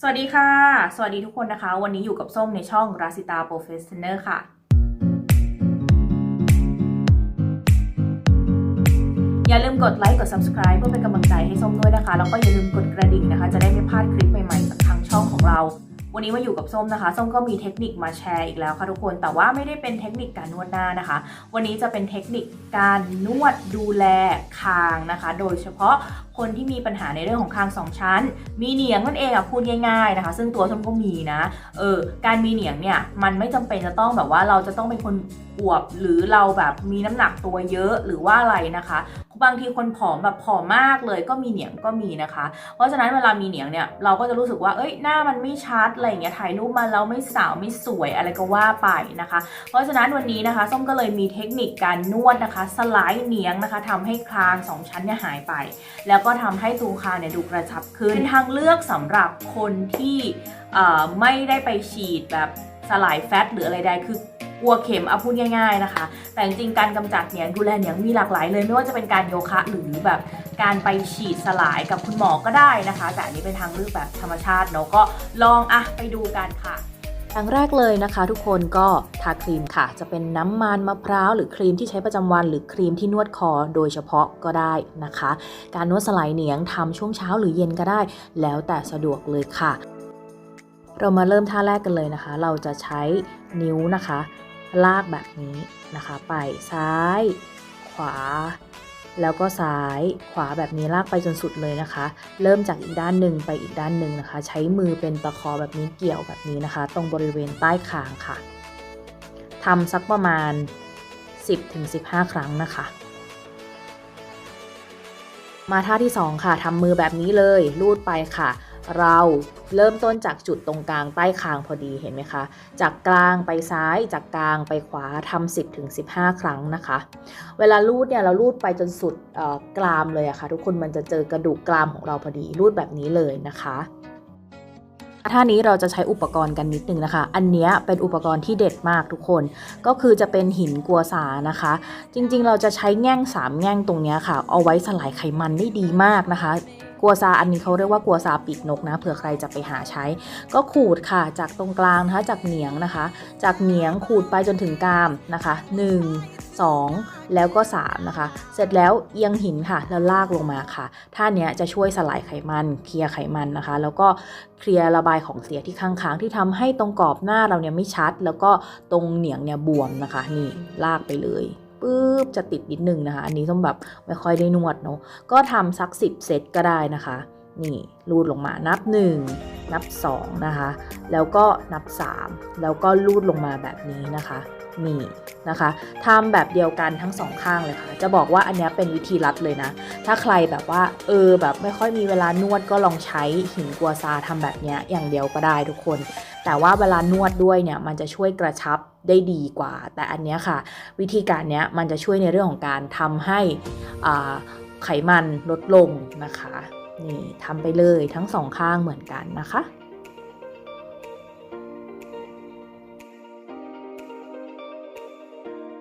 สวัสดีค่ะ สวัสดีทุกคนนะคะ วันนี้อยู่กับส้มในช่องราสิตาโปรเฟสเนอร์ค่ะ อย่าลืมกดไลค์กด subscribe เพื่อเป็นกำลังใจให้ส้มด้วยนะคะ แล้วก็อย่าลืมกดกระดิ่งนะคะ จะได้ไม่พลาดคลิปใหม่ๆจากทางช่องของเรา วันนี้มาอยู่กับส้มนะคะ ส้มก็มีเทคนิคมาแชร์อีกแล้วค่ะทุกคน แต่ว่าไม่ได้เป็นเทคนิคการนวดหน้านะคะ วันนี้จะเป็นเทคนิคการนวดดูแลคางนะคะ โดยเฉพาะ คนที่มีปัญหาในเรื่องของคางสองชั้น มีเหนียงนั่นเองอะพูดง่ายๆนะคะ ซึ่งตัวส้มก็มีนะเออการมีเหนียงเนี่ยมันไม่จำเป็นจะต้องแบบว่าเราจะต้องเป็นคนอวบหรือเราแบบมีน้ำหนักตัวเยอะหรือว่าอะไรนะคะบางทีคนผอมแบบผอมมากเลยก็มีเหนียงก็มีนะคะ เพราะฉะนั้นเวลามีเหนียงเนี่ยเราก็จะรู้สึกว่าเอ้ยหน้ามันไม่ชัดอะไรอย่างเงี้ยถ่ายรูปมาแล้วไม่สาวไม่สวยอะไรก็ว่าไปนะคะ เพราะฉะนั้นวันนี้นะคะส้มก็เลยมีเทคนิคการนวดนะคะสไลด์เหนียงนะคะทำให้คางสองชั้นเนี่ยหายไป แล้วก็ทำให้ตัวคาเนี่ยดูกระชับขึ้นเป็นทางเลือกสำหรับคนที่อ่อไม่ได้ไปฉีดแบบสลายแฟตหรืออะไรใดคือกลัวเข็มเอาพูดง่าย ๆนะคะ แต่จริงๆการกำจัดเนียงดูแลเนียงมีหลากหลายเลย ไม่ว่าจะเป็นการโยคะหรือแบบการไปฉีดสลายกับคุณหมอก็ได้นะคะ แต่อันนี้เป็นทางเลือกแบบธรรมชาติเนาะก็ลองอะไปดูกันค่ะ ครั้งแรกเลยนะคะ ทุกคนก็ทาครีมค่ะ จะเป็นน้ำมันมะพร้าวหรือครีมที่ใช้ประจำวัน หรือครีมที่นวดคอโดยเฉพาะก็ได้นะคะ การนวดสไลด์เหนียงทำช่วงเช้าหรือเย็นก็ได้ แล้วแต่สะดวกเลยค่ะ เรามาเริ่มท่าแรกกันเลยนะคะ เราจะใช้นิ้วนะคะ ลากแบบนี้นะคะ ไปซ้าย ขวา แล้วก็ซ้ายขวาแบบนี้ลากไปจนสุดเลยนะคะ เริ่มจากอีกด้านหนึ่งไปอีกด้านหนึ่งนะคะ ใช้มือเป็นตะคอแบบนี้เกี่ยวแบบนี้นะคะ ตรงบริเวณใต้คางค่ะทำสักประมาณ 10-15 ครั้งนะคะ มาท่าที่ 2 ค่ะทำมือแบบนี้เลย ลูดไปค่ะ เราเริ่มต้นจากจุดตรงกลางใต้คางพอดีเห็นไหมคะ จากกลางไปซ้ายจากกลางไปขวาทำ10ถึง15 ครั้งนะคะ เวลาลูดเนี่ยเราลูดไปจนสุดกรามเลยอะค่ะทุกคนมันจะเจอกระดูกกรามของเราพอดีลูดแบบนี้เลยนะคะท่านี้เราจะใช้อุปกรณ์กันนิดนึงนะคะ อันนี้เป็นอุปกรณ์ที่เด็ดมากทุกคน ก็คือจะเป็นหินกัวซานะคะ จริงๆ เราจะใช้แง่ง 3 แง่งตรงนี้ค่ะ เอาไว้สลายไขมันได้ดีมากนะคะ กัวซาอันนี้เขาเรียกว่ากัวซาปีกนกนะ เผื่อใครจะไปหาใช้ ก็ขูดค่ะ จากตรงกลางนะคะ จากเหนียงนะคะ จากเหนียงขูดไปจนถึงกรามนะคะ 1 2 แล้วก็ 3 นะคะ เสร็จแล้วเอียงหินค่ะ แล้วลากลงมาค่ะ ท่านี้จะช่วยสลายไขมัน เคลียร์ไขมันนะคะ แล้วก็เคลียร์ระบายของเสียที่ข้างๆ ที่ทำให้ตรงกรอบหน้าเราเนี่ยไม่ชัด แล้วก็ตรงเหนียงเนี่ยบวมนะคะ นี่ลากไปเลย ปุ๊บจะติดนิดนึงนะคะ อันนี้ต้องแบบไม่ค่อยได้นวดเนาะก็ทำสัก 10 เซตก็ได้นะคะ นี่รูดลงมานับ 1 นับ 2 นะคะ แล้วก็นับ 3 แล้วก็ลูดลงมาแบบนี้นะคะ นี่นะคะทำแบบเดียวกันทั้งสองข้างเลยค่ะ จะบอกว่าอันนี้เป็นวิธีลัดเลยนะ ถ้าใครแบบว่าเออแบบไม่ค่อยมีเวลานวดก็ลองใช้หินกัวซาทำแบบนี้อย่างเดียวก็ได้ทุกคน แต่ว่าเวลานวดด้วยเนี่ยมันจะช่วยกระชับได้ดีกว่า แต่อันนี้ค่ะ วิธีการนี้มันจะช่วยในเรื่องของการทำให้อ่ไขมันลดลงนะคะนี่ทำไปเลยทั้งสองข้างเหมือนกันนะคะ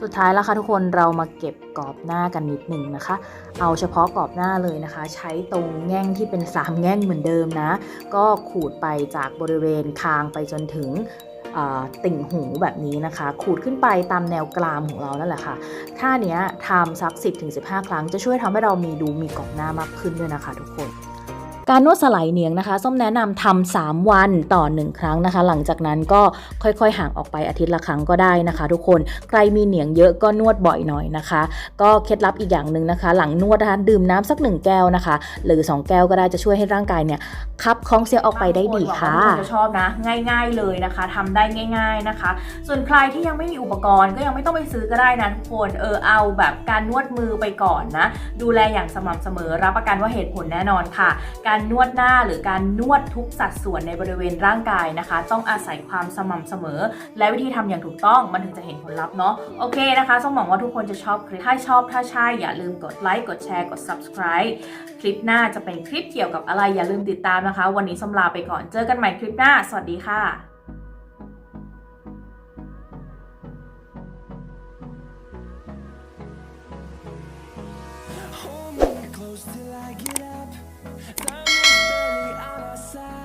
สุดท้ายแล้วค่ะทุกคนเรามาเก็บกรอบหน้ากันนิดหนึ่งนะคะ เอาเฉพาะกรอบหน้าเลยนะคะ ใช้ตรงแง่งที่เป็น3แง่งเหมือนเดิมนะ ก็ขูดไปจากบริเวณคางไปจนถึงติ่งหูแบบนี้นะคะ ขูดขึ้นไปตามแนวกรามของเรานั่นแหละค่ะท่าเนี้ยทำสัก 10-15 ครั้งจะช่วยทำให้เรามีดูมีกรอบหน้ามากขึ้นด้วยนะคะ ทุกคน การนวดสไลด์เหนียงนะคะ ส้มแนะนำทำ3วันต่อ 1 ครั้งนะคะ หลังจากนั้นก็ค่อยๆ ห่างออกไปอาทิตย์ละครั้งก็ได้นะคะ ทุกคนใครมีเหนียงเยอะก็นวดบ่อยหน่อยนะคะ ก็เคล็ดลับอีกอย่างหนึ่งนะคะ หลังนวดนะคะดื่มน้ำสัก 1 แก้วนะคะ หรือ 2 แก้วก็ได้จะช่วยให้ร่างกายเนี่ยคับของเสียออกไปได้ดีค่ะคนจะชอบนะ ง่าย ๆเลยนะคะทำได้ง่าย ๆนะคะ ส่วนใครที่ยังไม่มีอุปกรณ์ก็ยังไม่ต้องไปซื้อก็ได้นะทุกคนเออเอาแบบการนวดมือไปก่อนนะ ดูแลอย่างสม่ำเสมอรับประกันว่าเหตุผลแน่นอนค่ะ การการนวดหน้าหรือการนวดทุกสัดส่วนในบริเวณร่างกายนะคะ ต้องอาศัยความสม่ำเสมอ และวิธีทำอย่างถูกต้องมันถึงจะเห็นผลลัพธ์เนาะโอเคนะคะส้มหวังว่าทุกคนจะชอบคลิปถ้าชอบถ้าใช่อย่าลืมกดไลค์กดแชร์กด subscribe คลิปหน้าจะเป็นคลิปเกี่ยวกับอะไรอย่าลืมติดตามนะคะ วันนี้ส้มลาไปก่อนเจอกันใหม่คลิปหน้า สวัสดีค่ะ till I get up. Time outside